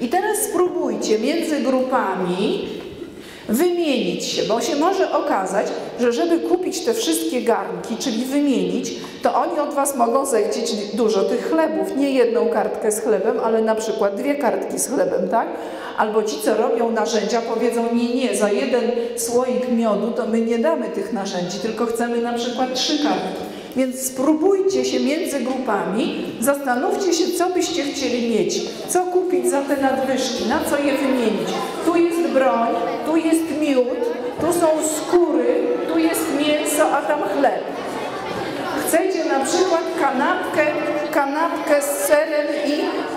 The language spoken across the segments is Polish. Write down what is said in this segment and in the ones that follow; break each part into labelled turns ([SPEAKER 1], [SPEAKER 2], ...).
[SPEAKER 1] I teraz spróbujcie między grupami wymienić się, bo się może okazać, że żeby kupić te wszystkie garnki, czyli wymienić, to oni od Was mogą zechcieć dużo tych chlebów. Nie jedną kartkę z chlebem, ale na przykład dwie kartki z chlebem, tak? Albo ci, co robią narzędzia, powiedzą nie, nie, za jeden słoik miodu to my nie damy tych narzędzi, tylko chcemy na przykład trzy kartki. Więc spróbujcie się między grupami, zastanówcie się, co byście chcieli mieć, co kupić za te nadwyżki, na co je wymienić. Tu jest broń, tu jest miód, tu są skóry, tu jest mięso, a tam chleb. Chcecie na przykład kanapkę, kanapkę z serem i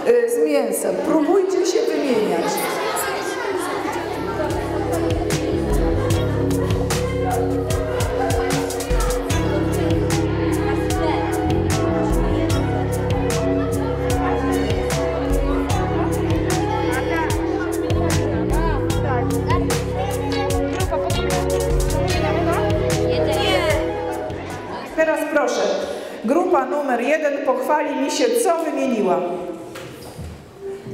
[SPEAKER 1] y, z mięsem. Próbujcie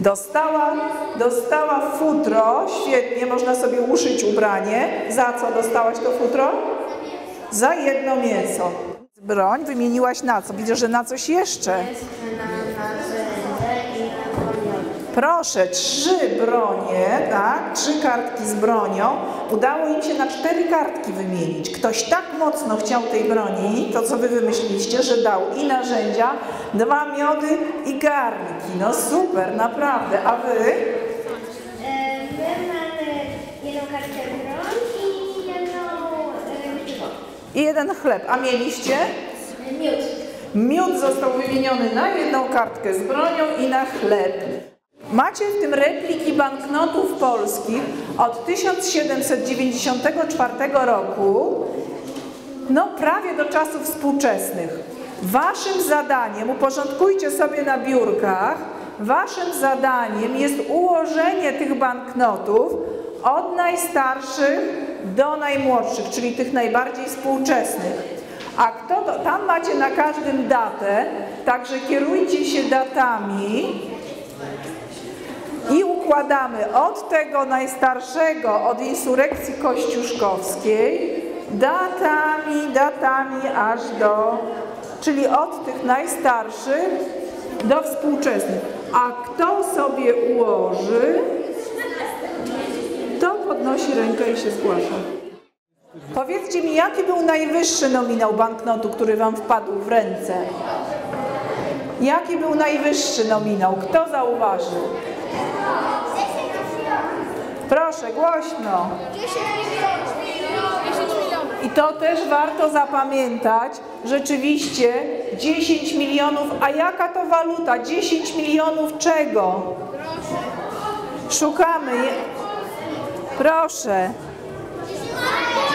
[SPEAKER 1] Dostała, dostała futro, świetnie, można sobie uszyć ubranie. Za co dostałaś to futro? Za jedno mięso. Broń wymieniłaś na co? Widzę, że na coś jeszcze. Proszę, trzy bronie, tak? Trzy kartki z bronią. Udało im się na cztery kartki wymienić. Ktoś tak mocno chciał tej broni, to co wy wymyśliliście, że dał i narzędzia, dwa miody i garnki. No super, naprawdę. A wy?
[SPEAKER 2] E, My mamy jedną kartkę broń i jedną e, piwo.
[SPEAKER 1] I jeden chleb. A mieliście?
[SPEAKER 2] Miód.
[SPEAKER 1] Miód został wymieniony na jedną kartkę z bronią i na chleb. Macie w tym repliki banknotów polskich od 1794 roku, no prawie do czasów współczesnych. Waszym zadaniem, uporządkujcie sobie na biurkach, waszym zadaniem jest ułożenie tych banknotów od najstarszych do najmłodszych, czyli tych najbardziej współczesnych. A kto to, tam macie na każdym datę, także kierujcie się datami układamy od tego najstarszego, od insurekcji kościuszkowskiej, datami, datami aż do, czyli od tych najstarszych do współczesnych. A kto sobie ułoży, to podnosi rękę i się zgłasza. Powiedzcie mi, jaki był najwyższy nominał banknotu, który Wam wpadł w ręce? Jaki był najwyższy nominał? Kto zauważył? Proszę, głośno.
[SPEAKER 2] 10 milionów. 10 milionów.
[SPEAKER 1] I to też warto zapamiętać. Rzeczywiście 10 milionów, a jaka to waluta? 10 milionów czego? Szukamy. Proszę.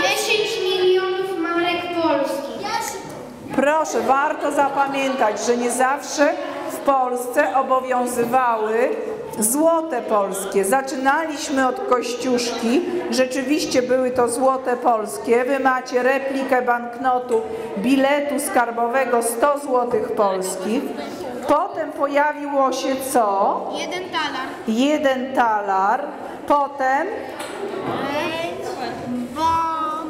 [SPEAKER 2] 10 milionów marek polskich.
[SPEAKER 1] Proszę, warto zapamiętać, że nie zawsze w Polsce obowiązywały złote polskie. Zaczynaliśmy od kościuszki, rzeczywiście były to złote polskie. Wy macie replikę banknotu biletu skarbowego 100 złotych polskich. Potem pojawiło się co?
[SPEAKER 2] Jeden talar.
[SPEAKER 1] Jeden talar. Potem,
[SPEAKER 2] Dwa.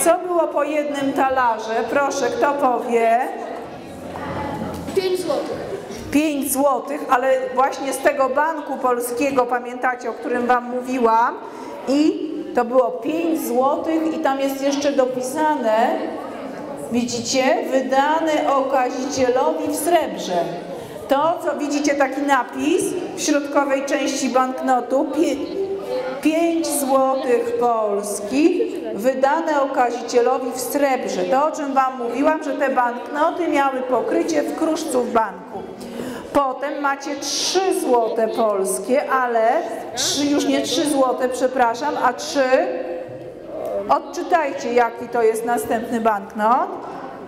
[SPEAKER 1] co było po jednym talarze? Proszę, kto powie?
[SPEAKER 2] 5 złotych.
[SPEAKER 1] 5 zł, ale właśnie z tego banku polskiego, pamiętacie, o którym Wam mówiłam, i to było 5 zł i tam jest jeszcze dopisane, widzicie, wydane okazicielowi w srebrze. To, co widzicie, taki napis w środkowej części banknotu, 5 złotych polskich, wydane okazicielowi w srebrze. To, o czym Wam mówiłam, że te banknoty miały pokrycie w kruszcu w banku. Potem macie 3 złote polskie, ale 3, już nie 3 złote, przepraszam, a 3. Odczytajcie, jaki to jest następny banknot.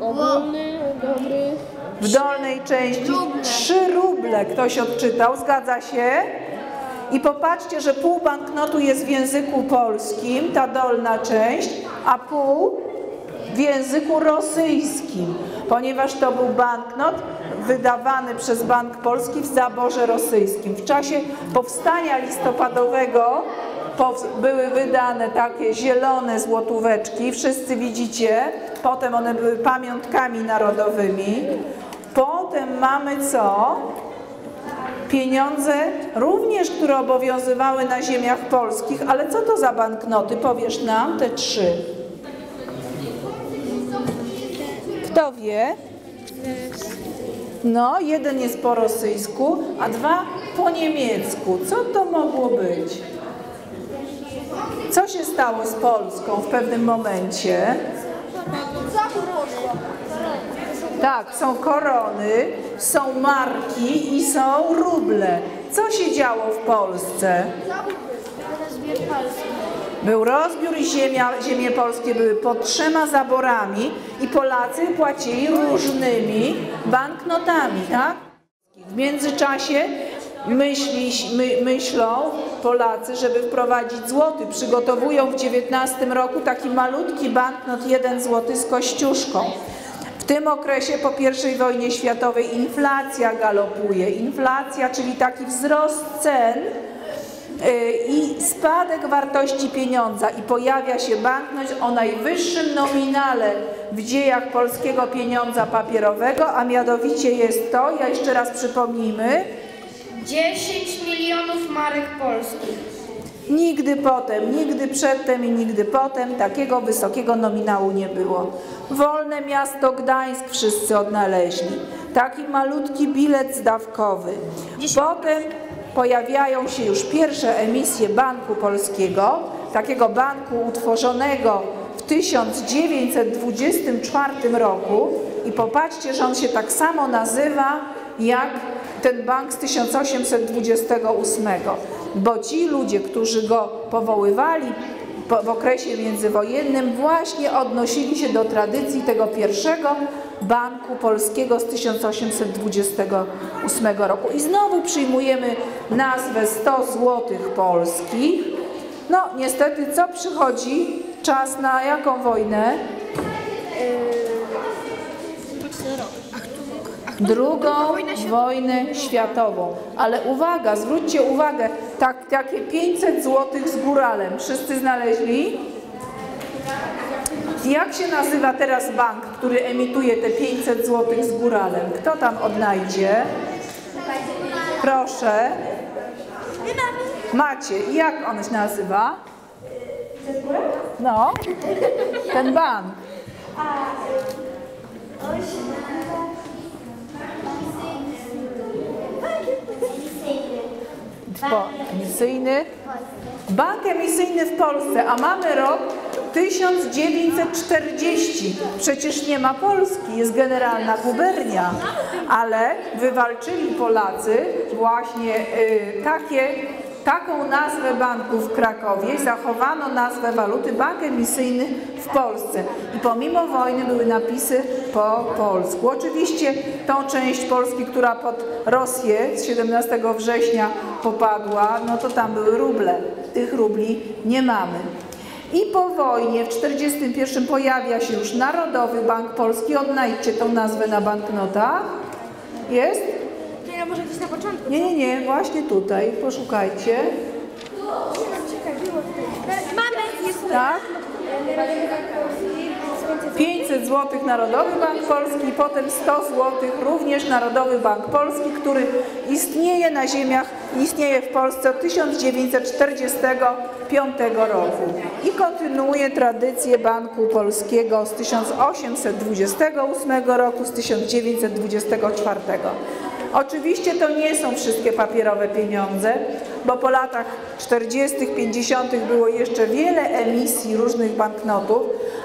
[SPEAKER 2] Ogólny, dobry.
[SPEAKER 1] W dolnej części 3 ruble ktoś odczytał, zgadza się? I popatrzcie, że pół banknotu jest w języku polskim, ta dolna część, a pół języku rosyjskim, ponieważ to był banknot wydawany przez Bank Polski w zaborze rosyjskim. W czasie powstania listopadowego były wydane takie zielone złotóweczki, wszyscy widzicie, potem one były pamiątkami narodowymi. Potem mamy co? Pieniądze również, które obowiązywały na ziemiach polskich, ale co to za banknoty? Powiesz nam te trzy. Kto wie? No, jeden jest po rosyjsku, a dwa po niemiecku. Co to mogło być? Co się stało z Polską w pewnym momencie? Tak, są korony, są marki i są ruble. Co się działo w Polsce? Był rozbiór i ziemia, ziemie polskie były pod trzema zaborami i Polacy płacili różnymi banknotami, tak? W międzyczasie myśli, my, myślą Polacy, żeby wprowadzić złoty. Przygotowują w XIX roku taki malutki banknot 1 zł z kościuszką. W tym okresie po I wojnie światowej inflacja galopuje. Inflacja, czyli taki wzrost cen i spadek wartości pieniądza i pojawia się banknot o najwyższym nominale w dziejach polskiego pieniądza papierowego, a mianowicie jest to, ja jeszcze raz przypomnijmy,
[SPEAKER 2] 10 milionów marek polskich.
[SPEAKER 1] Nigdy potem, nigdy przedtem i nigdy potem takiego wysokiego nominału nie było. Wolne miasto Gdańsk wszyscy odnaleźli. Taki malutki bilet zdawkowy. Potem pojawiają się już pierwsze emisje Banku Polskiego, takiego banku utworzonego w 1924 roku. I popatrzcie, że on się tak samo nazywa jak ten bank z 1828, bo ci ludzie, którzy go powoływali po, w okresie międzywojennym, właśnie odnosili się do tradycji tego pierwszego Banku Polskiego z 1828 roku. I znowu przyjmujemy nazwę 100 złotych polskich. No, niestety, co przychodzi? Czas na jaką wojnę? drugą wojnę światową. Ale uwaga, zwróćcie uwagę, tak, takie 500 zł z góralem. Wszyscy znaleźli? Jak się nazywa teraz bank, który emituje te 500 zł z góralem? Kto tam odnajdzie? Proszę. Macie. Jak on się nazywa? No, ten bank. Po, emisyjny. Bank emisyjny w Polsce, a mamy rok 1940. Przecież nie ma Polski, jest generalna gubernia, ale wywalczyli Polacy właśnie y, takie, taką nazwę banku w Krakowie, zachowano nazwę waluty bank emisyjny w Polsce. I pomimo wojny były napisy po polsku. Oczywiście tą część Polski, która pod Rosję z 17 września popadła, no to tam były ruble. Tych rubli nie mamy. I po wojnie w 1941 pojawia się już Narodowy Bank Polski. Odnajdźcie tą nazwę na banknotach. Jest?
[SPEAKER 2] Nie, no może gdzieś na początku.
[SPEAKER 1] Nie, nie, nie, właśnie tutaj. Poszukajcie.
[SPEAKER 2] Mamy, jest.
[SPEAKER 1] Tak?
[SPEAKER 2] Narodowy Bank Polski,
[SPEAKER 1] 500 zł Narodowy Bank Polski, potem 100 zł również Narodowy Bank Polski, który istnieje na ziemiach, istnieje w Polsce od 1945 roku i kontynuuje tradycję Banku Polskiego z 1828 roku, z 1924. Oczywiście to nie są wszystkie papierowe pieniądze, bo po latach 40., 50. było jeszcze wiele emisji różnych banknotów,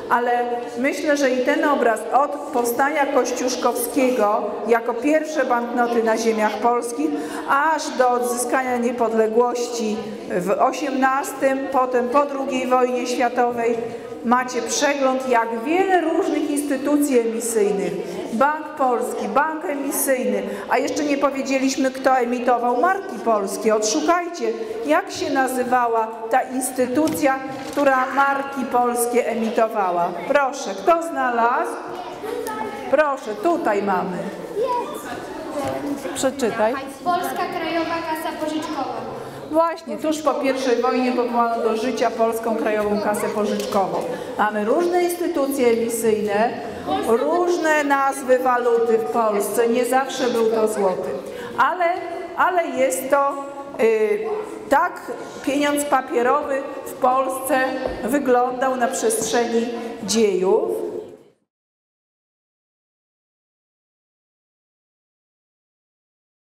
[SPEAKER 1] ale myślę, że i ten obraz od powstania Kościuszkowskiego jako pierwsze banknoty na ziemiach polskich, aż do odzyskania niepodległości w XVIII, potem po II wojnie światowej, macie przegląd, jak wiele różnych instytucji emisyjnych, Bank Polski, Bank Emisyjny, a jeszcze nie powiedzieliśmy, kto emitował marki polskie. Odszukajcie, jak się nazywała ta instytucja, która marki polskie emitowała. Proszę, kto znalazł? Proszę, tutaj mamy. Przeczytaj.
[SPEAKER 3] Polska Krajowa Kasa Pożyczkowa.
[SPEAKER 1] Właśnie, tuż po I wojnie powołano do życia Polską Krajową Kasę Pożyczkową. Mamy różne instytucje emisyjne, różne nazwy waluty w Polsce, nie zawsze był to złoty, ale, ale jest to y, tak pieniądz papierowy w Polsce wyglądał na przestrzeni dziejów.